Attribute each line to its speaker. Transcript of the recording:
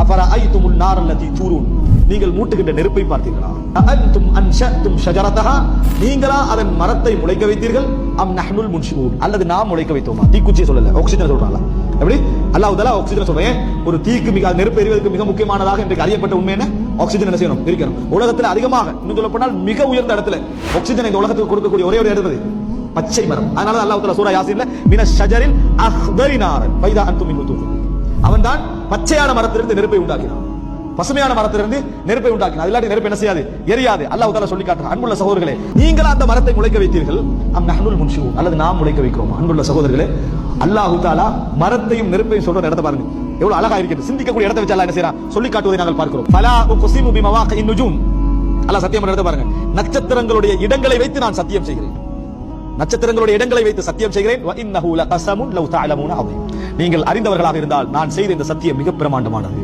Speaker 1: அஃபரா ஐத்துமுல் நார் அல்லதி தூரூன். நீங்கள் மூட்டுகின்ற நெருப்பை பார்த்தீர்களா? அஅன்தும் அன்ஷத்தும் ஷஜரதஹா. நீங்களா அதன் மரத்தை முளைக்க வைத்தீர்கள்? அம் நஹ்னுல் முன்ஷிபூன் அல்லது நாம் முளைக்க வைத்தோமா? தீக்குச்சியை சொல்லல. ஆக்சிஜன் சொல்றாங்களா எப்படி? அல்லாஹ் தஆலா ஆக்சிஜன் சொல்றேன். ஒரு தீக்கு மிக நெருப்பு எரிவதற்கு மிக முக்கியமானதாக இன்றைக்கு அறியப்பட்ட உண்மை என்ன? ஆக்சிஜன் என்ன செய்யணும்? இருக்கணும் உலகத்தில் அதிகமாக இன்னும் சொல்ல போனால் மிக உயர்ந்த இடத்துல ஆக்சிஜன் இந்த உலகத்துக்கு கொடுக்கக்கூடிய ஒரே ஒரு இடத்துல பச்சை மரம். அதனால தான் அல்லாஹ் தஆலா சூரா யாசின்ல மின ஷஜரில் அஹ்தரி பைதா ஃபைதா அன்தும் மின்ஹு தூஃபிகூன் அவன் தான் பச்சையான மரத்திலிருந்து நெருப்பை உண்டாக்கினான். பசுமையான மரத்திலிருந்து நெருப்பை உண்டாக்கினான். இல்லாட்டி நெருப்பு என்ன செய்யாது? எரியாது. அல்லாஹ் தாலா சொல்லி காட்டுறான். அன்புள்ள சகோதரர்களே நீங்களா அந்த மரத்தை முளைக்க வைத்தீர்கள்? அம் நஹனுல் முன்ஷு அல்லது நாம் முளைக்க வைக்கிறோம்? அன்புள்ள சகோதரர்களே அல்லாஹ் தஆலா மரத்தையும் நெருப்பையும் சொல்ற இடத்தை பாருங்க. எவ்வளவு அழகா இருக்கிறது. சிந்திக்கக்கூடிய இடத்தை வச்சு என்ன செய்யறான் சொல்லி காட்டுவதை நாங்கள் பார்க்கிறோம். பலா குசிமு பிமவாகின் நுஜூம். அல்லாஹ் சத்தியம் பண்ற பாருங்க. நட்சத்திரங்களுடைய இடங்களை வைத்து நான் சத்தியம் செய்கிறேன். நட்சத்திரங்களுடைய இடங்களை வைத்து சத்தியம் செய்கிறேன். நீங்கள் அறிந்தவர்களாக இருந்தால் நான் செய்த இந்த சத்தியம் மிக பிரமாண்டமானது.